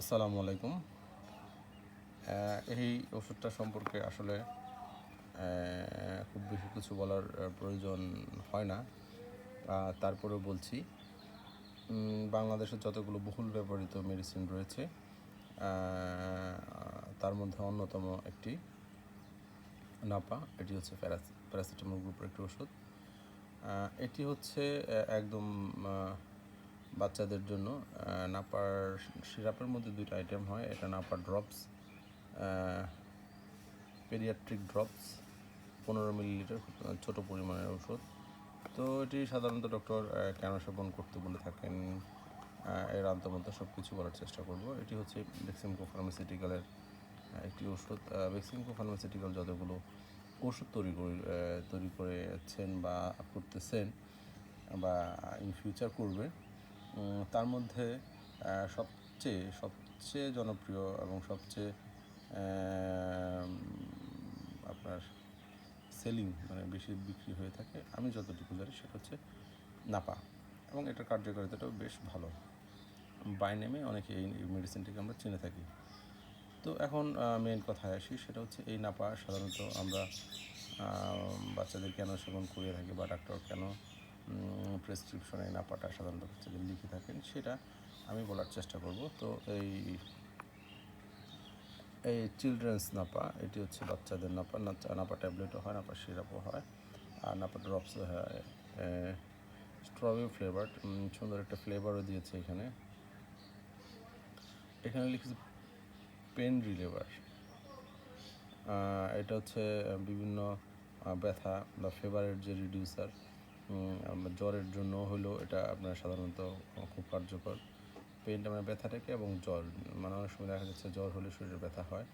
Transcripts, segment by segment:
আসসালামু আলাইকুম। এই ওষুধটা সম্পর্কে আসলে খুব বেশি কিছু বলার প্রয়োজন হয় না। আহ, তারপরেও বলছি উম, বাংলাদেশের যতগুলো বহুল ব্যবহৃত মেডিসিন রয়েছে তার মধ্যে অন্যতম একটি নাপা এটি হচ্ছে প্যারাস প্যারাসিটামল গ্রুপের একটি ওষুধ। এটি হচ্ছে একদম বাচ্চাদের জন্য নাপার সিরাপের মধ্যে দুইটা আইটেম হয়। এটা নাপার ড্রপস পেরিয়াট্রিক ড্রপস পনেরো মিলিলিটার ছোটো পরিমাণের ওষুধ তো এটি সাধারণত ডক্টর কেন সেবন করতে বলে থাকেন? এর আন্তমধ্যে সব কিছু বলার চেষ্টা করব। এটি হচ্ছে ভ্যাক্সিমকো ফার্মাসিউটিক্যালের একটি ওষুধ ভ্যাক্সিমকো ফার্মাসিউটিক্যাল যতগুলো ওষুধ তৈরি করে তৈরি করেছেন বা করতেছেন বা ইন ফিউচার করবে তার মধ্যে সবচেয়ে সবচেয়ে জনপ্রিয় এবং সবচেয়ে আপনার সেলিং মানে বেশি বিক্রি হয়ে থাকে, আমি যতটুকু জানি সেটা হচ্ছে নাপা এবং এটার কার্যকারিতাটাও বেশ ভালো। বাই নেমে অনেকে এই মেডিসিনটিকে আমরা চিনে থাকি। তো এখন মেন কথায় আসি, সেটা হচ্ছে এই নাপা সাধারণত আমরা বাচ্চাদের কেন সেবন করে থাকি বা ডাক্তার কেন প্রেসক্রিপশনে নাপাটা সাধারণত বাচ্চাদের লিখে থাকেন, সেটা আমি বলার চেষ্টা করব। তো এই এই চিলড্রেন্স নাপা, এটি হচ্ছে বাচ্চাদের নাপা, নাচা- নাপা ট্যাবলেটও হয়, নাপা সিরাপও হয়, আর নাপা ড্রপসও হয়। স্ট্রবেরি ফ্লেভার সুন্দর একটা ফ্লেভারও দিয়েছে এখানে। এখানে লিখেছে পেন রিলেভার এটা হচ্ছে বিভিন্ন ব্যথা বা ফেভারের যে রিডিউসার জ্বরের জন্য হলো এটা আপনার সাধারণত খুব কার্যকর। পেনটা মানে ব্যথা ব্যথাটাকে এবং জ্বর মানে অনেক সময় দেখা যাচ্ছে জ্বর হলে শরীরে ব্যথা হয়।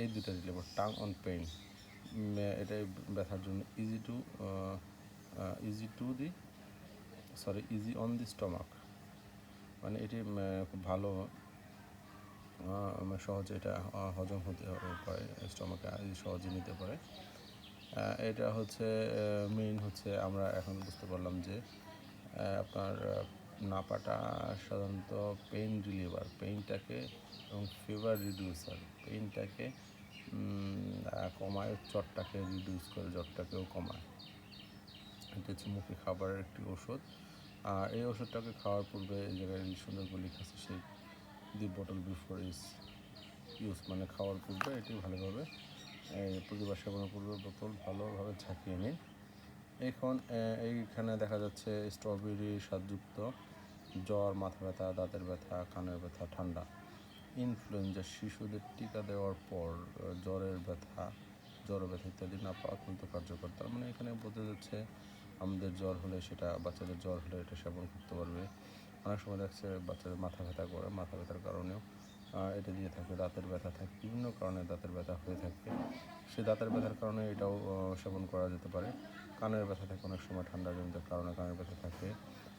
এই দুটো রিলেভার টাং অন পেইন এটাই ব্যথার জন্য easy to easy to the sorry easy on the stomach মানে এটি খুব ভালো মানে সহজে এটা হজম হতে পারে স্টমাকে সহজে নিতে পারে। এটা হচ্ছে মেইন হচ্ছে আমরা এখন বুঝতে পারলাম যে আপনার নাপাটা সাধারণত পেইন রিলিভার পেইনটাকে এবং ফিভার রিডিউসার পেইনটাকে কমায়, জ্বরটাকে রিডিউস করে, জ্বরটাকেও কমায়। এটা হচ্ছে মুখে খাবারের একটি ওষুধ আর এই ওষুধটাকে খাওয়ার পূর্বে এই জায়গায় সুন্দর করে লেখা আছে, সেই the bottle before is use মানে খাওয়ার পূর্বে এটি ভালোভাবে সেবনের পূর্বে বোতল ভালোভাবে ঝাঁকিয়ে নিন। এখন এইখানে দেখা যাচ্ছে স্ট্রবেরি স্বাদযুক্ত, জ্বর, মাথা ব্যথা, দাঁতের ব্যথা, কানের ব্যথা, ঠান্ডা। ইনফ্লুয়েঞ্জা শিশুদের টিকা দেওয়ার পর জ্বরের ব্যথা, জ্বর ব্যথা ইত্যাদি না পাওয়া অত্যন্ত কার্যকর। তার মানে এখানে বোঝা যাচ্ছে আমাদের জ্বর হলে সেটা, বাচ্চাদের জ্বর হলে এটা সেবন করতে পারবে। অনেক সময় দেখছে বাচ্চাদের মাথা ব্যথা করে, মাথা ব্যথার কারণেও। এটা দিয়ে থাকে দাঁতের ব্যথা থাকে, বিভিন্ন কারণে দাঁতের ব্যথা হয়ে থাকে। সেই দাঁতের ব্যথার কারণে এটাও সেবন করা যেতে পারে। কানের ব্যথা থাকে অনেক সময়, ঠান্ডা জনিত কারণে কানের ব্যথা থাকে।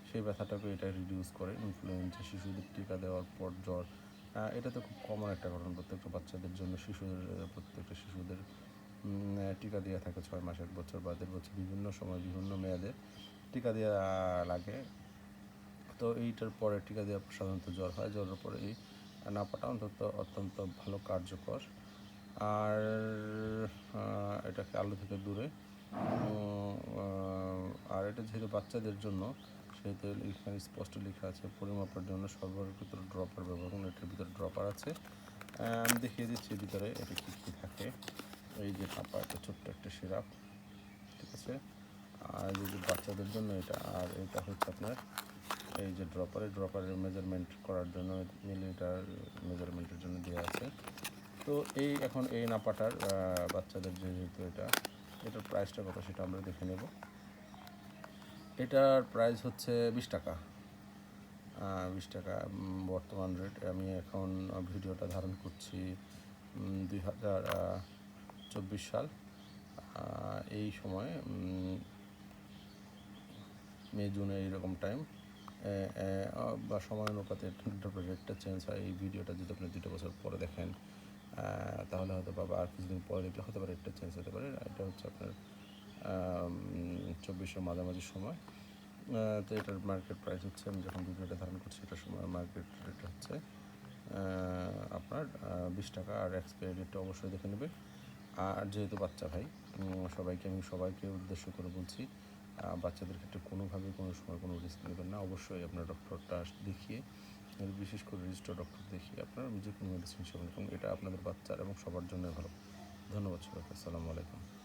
সেই ব্যথাটাকে এটা রিডিউস করে ইনফ্লুয়েঞ্জা শিশুদের টিকা দেওয়ার পর জ্বর। এটা তো খুব কমন একটা ঘটনা প্রত্যেকটা বাচ্চাদের জন্য। শিশুদের, প্রত্যেকটা শিশুদের টিকা দেওয়া থাকে ছয় মাস, এক বছর বা দেড় বছর, বিভিন্ন সময়, বিভিন্ন মেয়াদে টিকা দেওয়া লাগে। তো এইটার পরে টিকা দেওয়ার সাধারণত জ্বর হয়। জ্বরের পরে এই নাপাটা অন্তত অত্যন্ত ভালো, কার্যকর। আর এটাকে আলো থেকে দূরে আর এটা যেহেতু বাচ্চাদের জন্য, সেহেতু এখানে স্পষ্ট লেখা আছে, পরিমাপের জন্য সর্বকৃত ড্রপার ব্যবহার করুন, এটার ভিতরে ড্রপার আছে। আমি দেখিয়ে দিচ্ছি ভিতরে, এটা কী কী থাকে। এই যে নাপা একটা ছোট্ট একটা সিরাপ, ঠিক আছে। আর এই যে বাচ্চাদের জন্য এটা, আর এটা হচ্ছে আপনার এই যে ড্রপার এই ড্রপারের মেজারমেন্ট করার জন্য মিলিমিটার মেজারমেন্টের জন্য দেওয়া আছে। তো এই এখন এই নাপাটার বাচ্চাদের যেহেতু এটা, এটার প্রাইসটা কত সেটা আমরা দেখে নেব। এটার প্রাইস হচ্ছে বিশ টাকা। বিশ টাকা বর্তমান রেট আমি এখন ভিডিওটা ধারণ করছি দুই হাজার চব্বিশ সাল। এই সময় মে, জুনে এইরকম টাইম বা সময় অনুপাতে ড্রপের রেটটা চেঞ্জ হয়, এই ভিডিওটা যদি আপনি দুটো বছর পরে দেখেন তাহলে হয়তো বা আর কিছুদিন পরে দেখলে হতে পারে রেটটা চেঞ্জ হতে পারে। এটা হচ্ছে আপনার চব্বিশের মাঝামাঝি সময়। তো এটার মার্কেট প্রাইস হচ্ছে, আমি যখন ভিডিওটা ধারণ করছি, এটার সময় মার্কেট রেট হচ্ছে আপনার বিশ টাকা। আর এক্সপায়ারি ডেটটা অবশ্যই দেখে নেবেন আর যেহেতু বাচ্চা ভাই সবাইকে আমি সবাইকে উদ্দেশ্য করে বলছি বাচ্চাদের ক্ষেত্রে কোনোভাবে কোনো সময় কোনো রিস্ক নেবেন না। অবশ্যই আপনার ডক্টরটা দেখিয়ে বিশেষ করে রেজিস্টার ডক্টর দেখিয়ে আপনার যে কোনো মেডিসিন সেবন এবং এটা আপনাদের বাচ্চার এবং সবার জন্য ভালো। ধন্যবাদ সবাইকে। আসসালামু আলাইকুম।